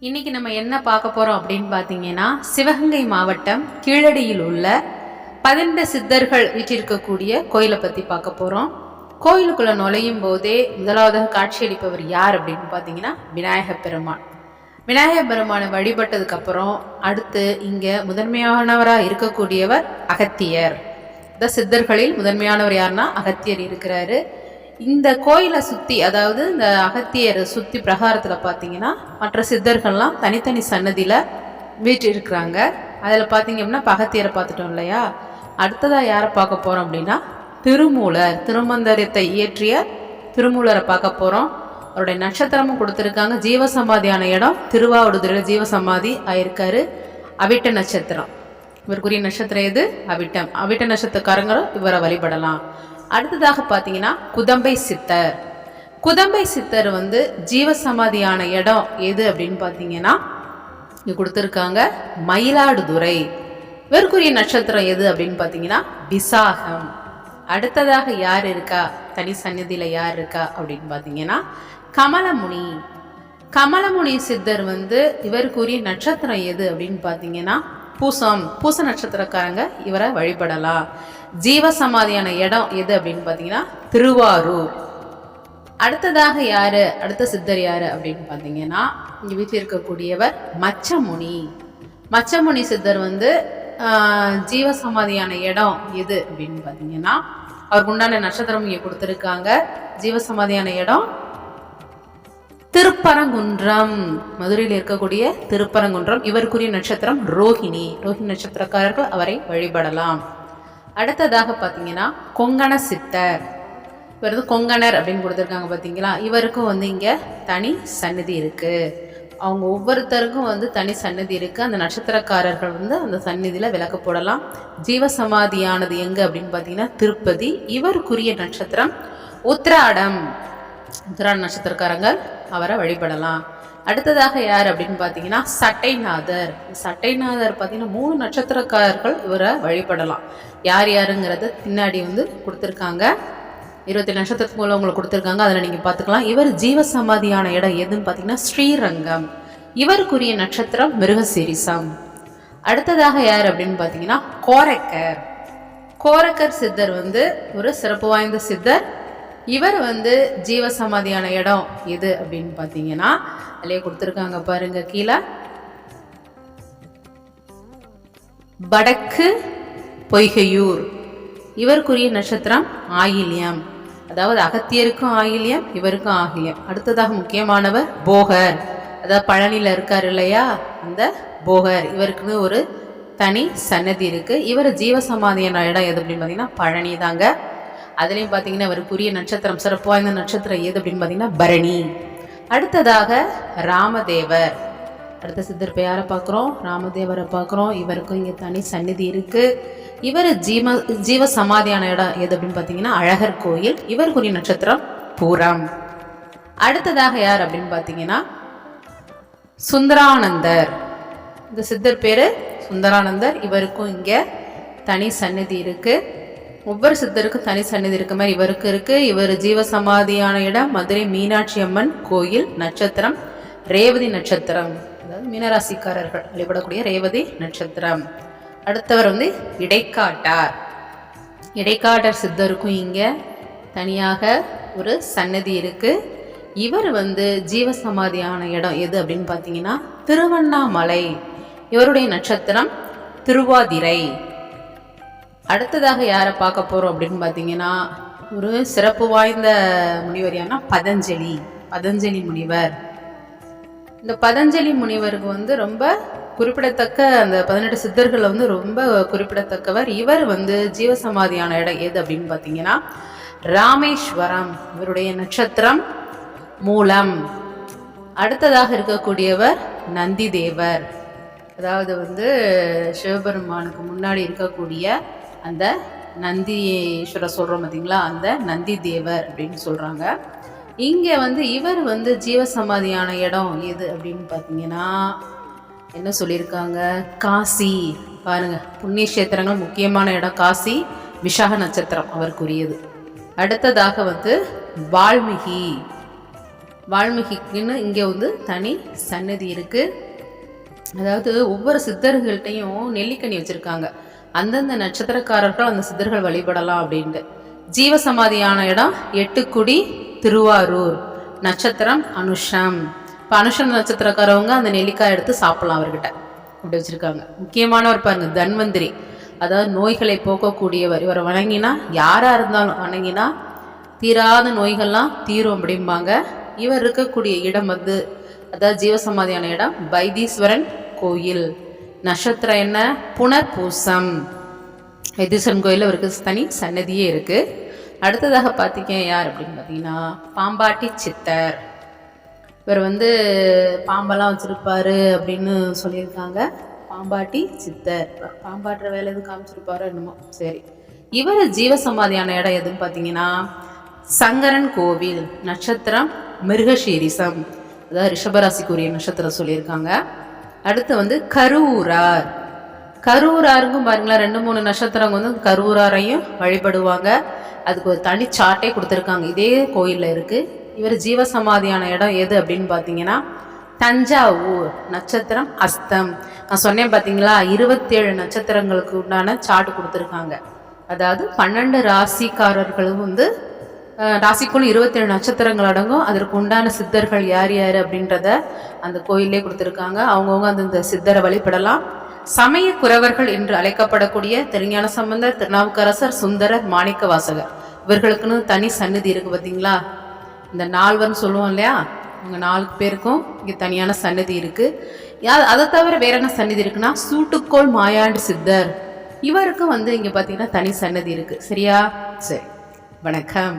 இன்னைக்கு நம்ம என்ன பார்க்க போறோம் அப்படின்னு பார்த்தீங்கன்னா சிவகங்கை மாவட்டம் கீழடியில் உள்ள பதினெண்டு சித்தர்கள் வீட்டிருக்கக்கூடிய கோயிலை பத்தி பார்க்க போறோம். கோயிலுக்குள்ள நுழையும் போதே முதலாவதாக காட்சியளிப்பவர் யார் அப்படின்னு பார்த்தீங்கன்னா விநாயக பெருமான். விநாயகப் பெருமானை வழிபட்டதுக்கு அப்புறம் அடுத்து இங்க முதன்மையானவராக இருக்கக்கூடியவர் அகத்தியர். இந்த சித்தர்களில் முதன்மையானவர் யாருன்னா அகத்தியர் இருக்கிறாரு. இந்த கோயிலை சுற்றி அதாவது இந்த அகத்தியரை சுற்றி பிரகாரத்தில் பார்த்தீங்கன்னா மற்ற சித்தர்கள்லாம் தனித்தனி சன்னதியில் வீட்டு இருக்கிறாங்க அதில் பார்த்தீங்க அப்படின்னா பகத்தியரை அகத்தியரை பார்த்துட்டோம் இல்லையா? அடுத்ததாக யாரை பார்க்க போகிறோம் அப்படின்னா திருமூலர் திருமந்தரத்தை இயற்றிய திருமூலரை பார்க்க போகிறோம் அவருடைய நட்சத்திரமும் கொடுத்துருக்காங்க. ஜீவசமாதியான இடம் திருவாவடுதுறையில் ஜீவசமாதி ஆயிருக்காரு. அவிட்ட நட்சத்திரம். இவருக்குரிய நட்சத்திரம் எது? அவிட்டம். அவிட்ட நட்சத்திரக்காரங்களும் இவரை வழிபடலாம். அடுத்ததாக பார்த்தீங்கன்னா குதம்பை சித்தர். குதம்பை சித்தர் வந்து ஜீவசமாதியான இடம் எது அப்படின்னு பார்த்தீங்கன்னா இங்கே கொடுத்துருக்காங்க மயிலாடுதுறை. இவருக்குரிய நட்சத்திரம் எது அப்படின்னு பார்த்தீங்கன்னா விசாகம். அடுத்ததாக யார் இருக்கா? தனி சந்நிதியில் யார் இருக்கா அப்படின்னு பார்த்தீங்கன்னா கமலமுனி. கமலமுனி சித்தர் வந்து இவருக்குரிய நட்சத்திரம் எது அப்படின்னு பார்த்தீங்கன்னா பூசம். பூச நட்சத்திரக்காரங்க இவரை வழிபடலாம். ஜீவசமாதியான இடம் எது அப்படின்னு பார்த்தீங்கன்னா திருவாரூர். அடுத்ததாக யாரு? அடுத்த சித்தர் யாரு அப்படின்னு பார்த்தீங்கன்னா இங்கே வீட்டில் இருக்கக்கூடியவர் மச்சமுனி. மச்சமுனி சித்தர் வந்து ஜீவசமாதியான இடம் எது அப்படின்னு பார்த்தீங்கன்னா அவருக்கு உண்டான நட்சத்திரம் இங்கே கொடுத்துருக்காங்க. ஜீவசமாதியான இடம் திருப்பரங்குன்றம். மதுரையில் இருக்கக்கூடிய திருப்பரங்குன்றம். இவருக்குரிய நட்சத்திரம் ரோஹிணி. ரோஹிணி நட்சத்திரக்காரர்கள் அவரை வழிபடலாம். அடுத்ததாக பார்த்தீங்கன்னா கொங்கண சித்தர். இவர் வந்து கொங்கணர் அப்படின்னு கொடுத்துருக்காங்க பார்த்தீங்களா? இவருக்கும் வந்து இங்கே தனி சன்னதி இருக்குது அவங்க ஒவ்வொருத்தருக்கும் வந்து தனி சன்னதி இருக்குது அந்த நட்சத்திரக்காரர்கள் வந்து அந்த சந்நிதியில் விளக்க போடலாம். ஜீவசமாதியானது எங்கே அப்படின்னு பார்த்தீங்கன்னா திருப்பதி. இவருக்குரிய நட்சத்திரம் உத்திராடம். உத்திராட நட்சத்திரக்காரங்கள் அவரை வழிபடலாம். அடுத்ததாக யார் அப்படின்னு பார்த்தீங்கன்னா சட்டைநாதர். சட்டைநாதர் பார்த்தீங்கன்னா மூணு நட்சத்திரக்காரர்கள் இவரை வழிபடலாம். யார் யாருங்கிறத பின்னாடி வந்து கொடுத்துருக்காங்க. இருபத்தி நட்சத்திரத்துக்கு மூலம் உங்களுக்கு கொடுத்துருக்காங்க. அதில் நீங்கள் பார்த்துக்கலாம். இவர் ஜீவசமாதியான இடம் எதுன்னு பார்த்தீங்கன்னா ஸ்ரீரங்கம். இவருக்குரிய நட்சத்திரம் மிருகசீரிசம். அடுத்ததாக யார் அப்படின்னு பார்த்தீங்கன்னா கோரக்கர். கோரக்கர் சித்தர் வந்து ஒரு சிறப்பு வாய்ந்த சித்தர். இவர் வந்து ஜீவசமாதியான இடம் எது அப்படின்னு பார்த்தீங்கன்னா அதிலே கொடுத்துருக்காங்க பாருங்க கீழே. வடக்கு பொய்கையூர். இவருக்குரிய நட்சத்திரம் ஆயில்யம். அதாவது அகத்தியருக்கும் ஆகிலியம் இவருக்கும் ஆகிலியம். அடுத்ததாக முக்கியமானவர் போகர். அதாவது பழனியில் இருக்கார் இல்லையா? அந்த போகர். இவருக்குன்னு ஒரு தனி சன்னதி இருக்குது இவர் ஜீவசமாதியான இடம் எது அப்படின்னு பார்த்தீங்கன்னா பழனி தாங்க அதுலேயும் பார்த்தீங்கன்னா அவருக்குரிய நட்சத்திரம் சிறப்பு வாய்ந்த நட்சத்திரம் எது அப்படின்னு பார்த்தீங்கன்னா பரணி. அடுத்ததாக ராமதேவர். அடுத்த சித்தர் இப்ப யாரை பார்க்குறோம்? ராமதேவரை பார்க்குறோம். இவருக்கும் இங்கே தனி சந்நிதி இருக்குது இவர் ஜீவ ஜீவ சமாதியான இடம் எது அப்படின்னு பார்த்தீங்கன்னா அழகர் கோயில். இவருக்குரிய நட்சத்திரம் பூரம். அடுத்ததாக யார் அப்படின்னு பார்த்தீங்கன்னா சுந்தரானந்தர். இந்த சித்தர் பேர் சுந்தரானந்தர். இவருக்கும் இங்கே தனி சந்நிதி இருக்குது ஒவ்வொரு சித்தருக்கும் தனி சன்னிதி இருக்க மாதிரி இவருக்கு இருக்கு. இவர் ஜீவசமாதியான இடம் மதுரை மீனாட்சி அம்மன் கோயில் நட்சத்திரம் ரேவதி நட்சத்திரம். அதாவது மீனராசிக்காரர்கள் வழிபடக்கூடிய ரேவதி நட்சத்திரம். அடுத்தவர் வந்து இடைக்காட்டார். இடைக்காட்டர் சித்தருக்கும் இங்க தனியாக ஒரு சன்னதி இருக்கு. இவர் வந்து ஜீவசமாதியான இடம் எது அப்படின்னு பார்த்தீங்கன்னா திருவண்ணாமலை. இவருடைய நட்சத்திரம் திருவாதிரை. அடுத்ததாக யாரை பார்க்க போகிறோம் அப்படின்னு பார்த்தீங்கன்னா ஒரு சிறப்பு வாய்ந்த முனிவர் யாருன்னா பதஞ்சலி. பதஞ்சலி முனிவர். இந்த பதஞ்சலி முனிவருக்கு வந்து ரொம்ப குறிப்பிடத்தக்க அந்த பதினெட்டு சித்தர்கள் வந்து ரொம்ப குறிப்பிடத்தக்கவர். இவர் வந்து ஜீவசமாதியான இடம் எது அப்படின்னு பார்த்தீங்கன்னா ராமேஸ்வரம். இவருடைய நட்சத்திரம் மூலம். அடுத்ததாக இருக்கக்கூடியவர் நந்தி தேவர் அதாவது வந்து சிவபெருமானுக்கு முன்னாடி இருக்கக்கூடிய அந்த நந்தீஸ்வரர் சொல்கிறோம் பார்த்தீங்களா அந்த நந்தி தேவர் அப்படின்னு சொல்கிறாங்க இங்கே வந்து இவர் வந்து ஜீவசமாதியான இடம் எது அப்படின்னு பார்த்தீங்கன்னா என்ன சொல்லியிருக்காங்க? காசி. பாருங்கள் புண்ணிய கஷேத்திரங்கள் முக்கியமான இடம் காசி விஷாக நட்சத்திரம் அவருக்குரியது. அடுத்ததாக வந்து வால்மீகி. வால்மீகிக்குன்னு இங்கே வந்து தனி சன்னதி இருக்குது அதாவது ஒவ்வொரு சித்தர்கள்ட்டையும் நெல்லிக்கனி வச்சுருக்காங்க. அந்தந்த நட்சத்திரக்காரர்கள் அந்த சித்தர்கள் வழிபடலாம் அப்படின்ட்டு. ஜீவசமாதியான இடம் எட்டுக்குடி திருவாரூர். நட்சத்திரம் அனுஷம். இப்போ அனுஷம் நட்சத்திரக்காரவங்க அந்த நெல்லிக்காய் எடுத்து சாப்பிடலாம் அவர்கிட்ட. அப்படி வச்சுருக்காங்க. முக்கியமானவர் பாருங்க தன்வந்திரி. அதாவது நோய்களை போக்கக்கூடியவர் இவரை வணங்கினா யாராக இருந்தாலும் வணங்கினா தீராத நோய்கள்லாம் தீரும் அப்படிம்பாங்க. இவர் இருக்கக்கூடிய இடம் வந்து அதாவது ஜீவசமாதியான இடம் வைத்தீஸ்வரன் கோயில். நட்சத்திரம் என்ன? புனர்பூசம். வைத்தீஸ்வரன் கோயிலில் அவருக்கு தனி சன்னதியே இருக்குது அடுத்ததாக பார்த்தீங்க யார் அப்படின்னு பார்த்தீங்கன்னா பாம்பாட்டி சித்தர். இவர் வந்து பாம்பெல்லாம் வச்சுருப்பாரு அப்படின்னு சொல்லியிருக்காங்க. பாம்பாட்டி சித்தர். பாம்பாட்டுற வேலை எதுவும் காமிச்சிருப்பாரு என்னமோ. சரி. இவர் ஜீவசமாதியான இடம் எதுன்னு பார்த்தீங்கன்னா சங்கரன் கோவில் நட்சத்திரம் மிருகஷீரிசம் அதாவது ரிஷபராசிக்குரிய நட்சத்திரம் சொல்லியிருக்காங்க. அடுத்து வந்து கரூரார். கரூராருக்கும் பாருங்களேன் ரெண்டு மூணு நட்சத்திரங்க வந்து கரூராரையும் வழிபடுவாங்க. அதுக்கு ஒரு தனி சார்ட்டே கொடுத்துருக்காங்க. இதே கோயிலில் இருக்குது இவர் ஜீவசமாதியான இடம் எது அப்படின்னு பார்த்தீங்கன்னா தஞ்சாவூர் நட்சத்திரம் அஸ்தம். நான் சொன்னேன் பார்த்தீங்களா இருபத்தேழு நட்சத்திரங்களுக்கு உண்டான சார்ட் கொடுத்துருக்காங்க. அதாவது பன்னெண்டு ராசிக்காரர்களும் வந்து ராசிக்குள் இருபத்தேழு நட்சத்திரங்கள் அடங்கும். அதற்கு உண்டான சித்தர்கள் யார் யார் அப்படின்றத அந்த கோயிலே கொடுத்துருக்காங்க. அவங்கவுங்க அந்த சித்தரை வழிபடலாம். சமய குறவர்கள் என்று அழைக்கப்படக்கூடிய திருஞான சம்பந்தர் திருநாவுக்கரசர் சுந்தரர் மாணிக்க வாசகர் இவர்களுக்குன்னு தனி சந்நிதி இருக்குது பார்த்தீங்களா இந்த நால்வர்னு சொல்லுவோம் இல்லையா? அவங்க நாலு பேருக்கும் இங்கே தனியான சன்னதி இருக்குது யா அதை தவிர வேற என்ன சன்னதி இருக்குன்னா சூட்டுக்கோள் மாயாண்டு சித்தர். இவருக்கும் வந்து இங்கே பார்த்தீங்கன்னா தனி சன்னதி இருக்குது சரியா? சரி. வணக்கம்.